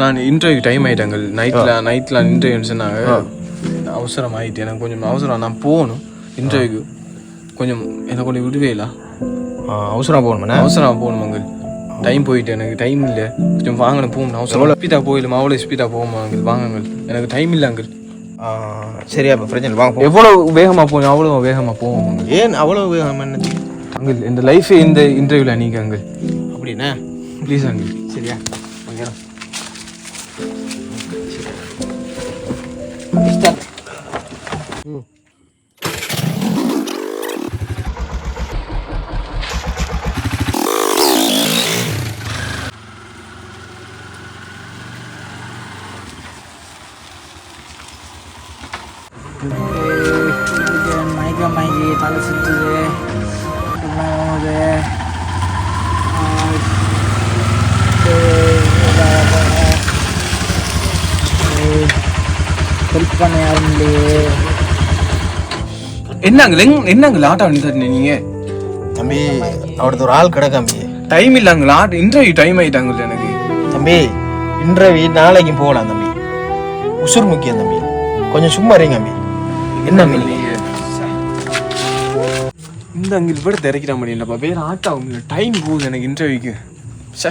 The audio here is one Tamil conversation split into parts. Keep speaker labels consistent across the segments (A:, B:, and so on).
A: நான் இன்டர்வியூ டைம் ஆயிட்டாங்க. நைட்டில் நைட்டில் இன்டர்வியூன்னு சொன்னாங்க. அவசரம் ஆயிட்டு எனக்கு கொஞ்சம் அவசரம் நான் போகணும். இன்டர்வியூக்கு கொஞ்சம் எனக்கு கொஞ்சம் விடுவேலா
B: அவசரம் போகணுமாண்ணே
A: அவசரம் போகணும் அங்கிள் டைம் போயிட்டு எனக்கு டைம் இல்லை. கொஞ்சம் வாங்கணும் போகணும். அவசரம். ஸ்பீடாக போயிடலாம் அவ்வளோ ஸ்பீடாக போகுமா அங்கிள் வாங்க எனக்கு டைம் இல்லை அங்கிள்.
B: சரியா இப்போ பிரச்சனை வாங்க
A: எவ்வளோ வேகமாக போகணும் அவ்வளோ வேகமாக போவோம்
B: ஏன் அவ்வளோ வேகம் என்னது
A: அங்கிள் இந்த லைஃபே இந்த இன்டர்வியூவில் நீங்கள் அங்கிள்.
B: அப்படின்னா
A: ப்ளீஸ் அங்கிள்
B: சரியா ஓகேண்ணா
C: மயக்க மயக்கி தலை சுற்றுது போகுது ஹெல்ப் பண்ண யாரும் இல்லையே.
A: என்னங்க என்னங்க ஆட்டோ பண்ணி நீங்க?
B: தம்பி அவரது ஒரு ஆள் கிடக்காம்பி
A: டைம் இல்லைங்க ஆட்டோ இன்டர்வியூ டைம் ஆயிட்டாங்க எனக்கு.
B: தம்பி இன்டர்வியூ நாளைக்கும் போகலாம் தம்பி. உசுர் முக்கியம் தம்பி. கொஞ்சம் சும்மா இருங்க தம்பி. என்ன தம்பி
A: இந்த அங்கில் விட திறக்கிற முடியலப்பா வேற ஆட்டோ டைம் போகுது எனக்கு இன்டர்வியூக்கு. சே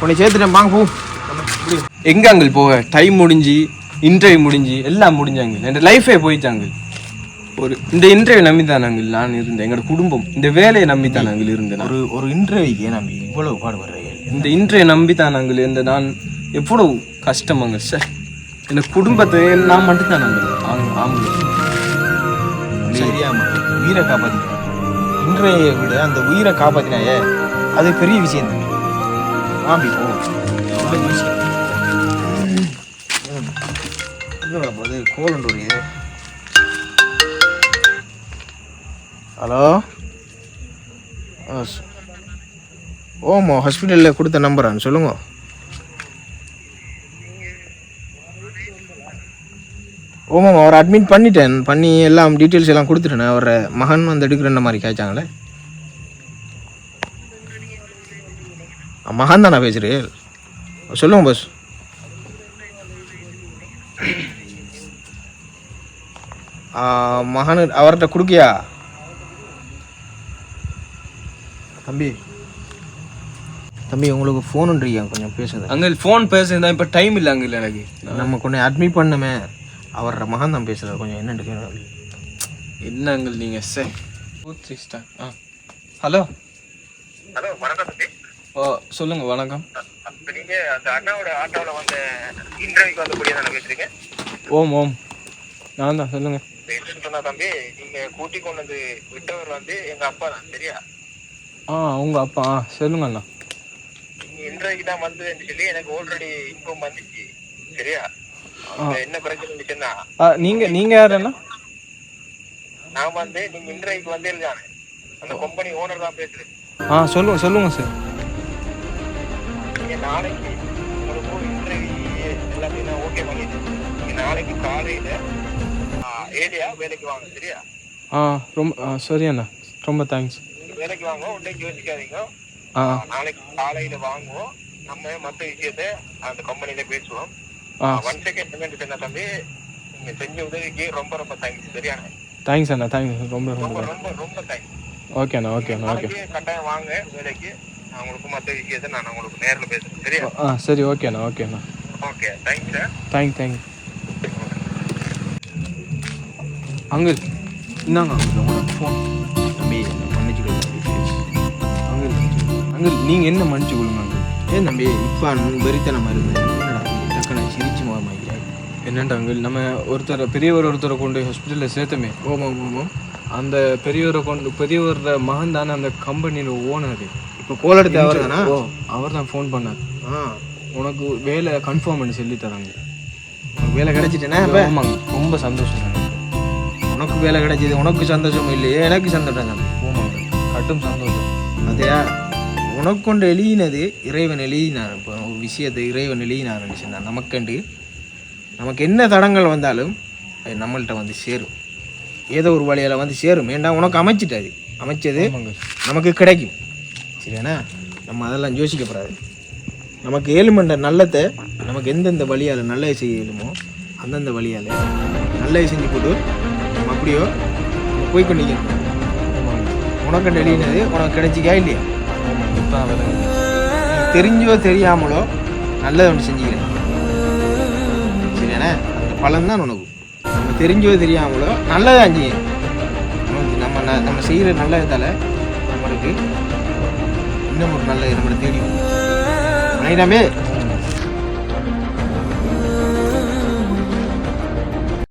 B: உன்னை சேர்த்துட்டேன் வாங்க போ.
A: எங்க அங்கிள் போக? டைம் முடிஞ்சு இன்டர்வியூ முடிஞ்சு எல்லாம் முடிஞ்சாங்க என் லைஃபே போயிட்டாங்க ஒரு இந்த இன்டர்வியூ நம்பி தான் அங்கிள் நான் இருந்தேன். எங்களோட குடும்பம் இந்த வேலையை நம்பி தான் அங்கிள் இருந்தேன்.
B: ஒரு ஒரு இன்டர்வியூக்கு நம்பி இவ்வளவு பாடுபடுறீங்க
A: இந்த இன்டர்வியூ நம்பி தான் அங்கிள் இந்த நான். எவ்வளவு கஷ்டமாங்க சார் இந்த குடும்பத்தை நான் மட்டும் தான் நம்புறேன் ஆமாங்க
B: சரியாம உயிரை காப்பாத்திக்கலாம் இன்றைய விட அந்த உயிரை காப்பாத்தினாயே அது பெரிய விஷயம் தம்பி ஆம்பி போ ரொம்ப ஈஸி. ம். ஹலோ ஓமோ ஹாஸ்பிட்டலில் கொடுத்த நம்பரான்னு சொல்லுங்க ஓமாம் அவரை அட்மிட் பண்ணிட்டேன் பண்ணி எல்லாம் டீட்டெயில்ஸ் எல்லாம் கொடுத்துட்டேன் அவரை மகன் வந்து எடுக்கிறேன்ன மாதிரி கேட்டாங்களே மகன் தானே பேசுகிறேன் சொல்லுங்க பஸ் மகன் அவர்கிட்ட கொடுக்கியா? தம்பி. தம்பி உங்களுக்கு ஃபோனுன்றியா கொஞ்சம் பேசுது
A: அங்கிள் ஃபோன் பேசுறதா இப்போ டைம் இல்லை அங்கிள் எனக்கு.
B: நம்ம கொஞ்சம் அட்மிட் பண்ணுமே. அவரோட மகன் தான் பேசுகிறார் கொஞ்சம் என்னென்னு கேளுங்க.
A: என்ன அங்கிள் நீங்க? சே டூ த்ரீ ஸ்டார் ஆ. ஹலோ
D: ஹலோ வணக்கம் தம்பி.
A: சொல்லுங்க வணக்கம். ஓம் ஓம். நான் தான் சொல்லுங்க.
D: சொன்னா தம்பி நீங்க கூட்டி கொண்டு வந்து விட்டவர் வந்து எங்க அப்பா தான் சரியா?
A: ஆ உங்க அப்பா. ஆ சொல்லுங்க அண்ணா.
D: இன்டர்வியூக்கு தான் வந்ததுன்னு சொல்லி எனக்கு ஆல்ரெடி இன்ஃபார்ம் வந்துச்சு சரியா? என்ன பிரச்சனை இருந்துச்சுன்னா
A: நீங்க நீங்க யார் அண்ணா?
D: நான் வந்து நீங்க இன்டர்வியூக்கு வந்தே தானே. அந்த கம்பெனி ஓனர் தான் பேசுறேன்
A: ஆ சொல்லுங்க சொல்லுங்க சார்
D: நாளைக்கு உங்களுக்கு இன்டர்வியூ எல்லாத்தையும் நான் ஓகே பண்ணிட்டேன். நீங்க நாளைக்கு காலையில ஏரியா வேலைக்கு வாங்க சரியா?
A: ஆ ரொம்ப சரி அண்ணா. ரொம்ப தேங்க்ஸ்
D: வேலைக்கு வாங்க உடனே யோசிக்காதீங்க.
A: ஆ.
D: நாளைக்கு காலையில வாங்குவோம். நம்ம மத்த விஷயத்த அந்த கம்பெனில பேசுவோம். ஒன் செகண்ட் என்னன்னு சொன்ன தம்பி? நீங்க செஞ்ச உதவிக்கு ரொம்ப ரொம்ப தேங்க்ஸ் சரியான
A: தேங்க்ஸ் அண்ணா தேங்க்ஸ் ரொம்ப ரொம்ப
D: ரொம்ப ரொம்ப தேங்க்ஸ்
A: ஓகே அண்ணா ஓகே அண்ணா ஓகே
D: கட்டாயம் வாங்க வேலைக்கு. நான் உங்களுக்கு மத்த விஷயத்த நான் உங்களுக்கு நேர்ல பேசுறேன். சரியா?
A: ஆ சரி ஓகே அண்ணா okay
D: thanks sir
A: thank thank uncle இந்தாங்க அங்கிள் ஃபோன்
B: தம்பி மன்னிச்சுக்கொள்ள.
A: அங்கிள் அங்கிள் நீங்கள் என்ன மன்னிச்சு கொள்ளுங்க அங்கிள்?
B: ஏன் தம்பி இப்போ வெறித்தனமா இருந்தேன் என்னடா தம்பி டக்குனு சிரிச்சு முகமாக்கிறேன்
A: என்னண்டா அங்கிள் நம்ம ஒருத்தரை பெரியவர் ஒருத்தரை கொண்டு ஹாஸ்பிட்டலில் சேர்த்தமே.
B: ஓமம் ஓமம்
A: அந்த பெரியவரை கொண்டு பெரியவர மகன் தானே அந்த கம்பெனியில் ஓனர்
B: இப்போ கோல் எடுத்து அவர் தானா
A: ஓ அவர் தான் ஃபோன் பண்ணார்.
B: ஆ.
A: உனக்கு வேலை கன்ஃபார்ம் பண்ணி சொல்லி தராங்க.
B: உனக்கு வேலை கிடைச்சிட்டேனா இப்போ?
A: ஆமாங்க ரொம்ப சந்தோஷம்
B: உனக்கு வேலை கிடைச்சது உனக்கு சந்தோஷம் இல்லையே எனக்கு சந்தோஷம் தான்.
A: ஆமாங்க கட்டும் சந்தோஷம்.
B: அதையா? உனக்கு கொண்டு எழுதினது இறைவன் எழுதினார். இப்போ ஒரு விஷயத்தை இறைவன் எழுதினார்னு சொன்னார் நமக்கண்டு நமக்கு என்ன தடங்கள் வந்தாலும் அது நம்மள்ட்ட வந்து சேரும். ஏதோ ஒரு வழியால் வந்து சேரும். ஏண்டா உனக்கு அமைச்சிட்டாது. அமைச்சது நமக்கு கிடைக்கும். சரியாண்ணா நம்ம அதெல்லாம் யோசிக்கப்படாது. நமக்கு ஏழுமண்ட நல்லத்தை நமக்கு எந்தெந்த வழியால் நல்லது செய்ய இயலுமோ அந்தந்த வழியால் நல்லது செஞ்சு போட்டு நம்ம அப்படியோ நம்ம போய் கொண்டிருக்கணும் உனக்கு டெலினது உனக்கு கிடைச்சிக்கா இல்லையா? தெரிஞ்சோ தெரியாமலோ நல்லதை ஒன்று செஞ்சுக்கிறேன். சரியாண்ணே? அந்த பலன் தான் உனக்கு. நம்ம தெரிஞ்சோ தெரியாமலோ நல்லதை அஞ்சு நம்ம ந- நம்ம செய்கிற நல்லதால நம்மளுக்கு இன்னும் ஒரு நல்ல நம்மளை தேடி வரும். வணங்கிடாமே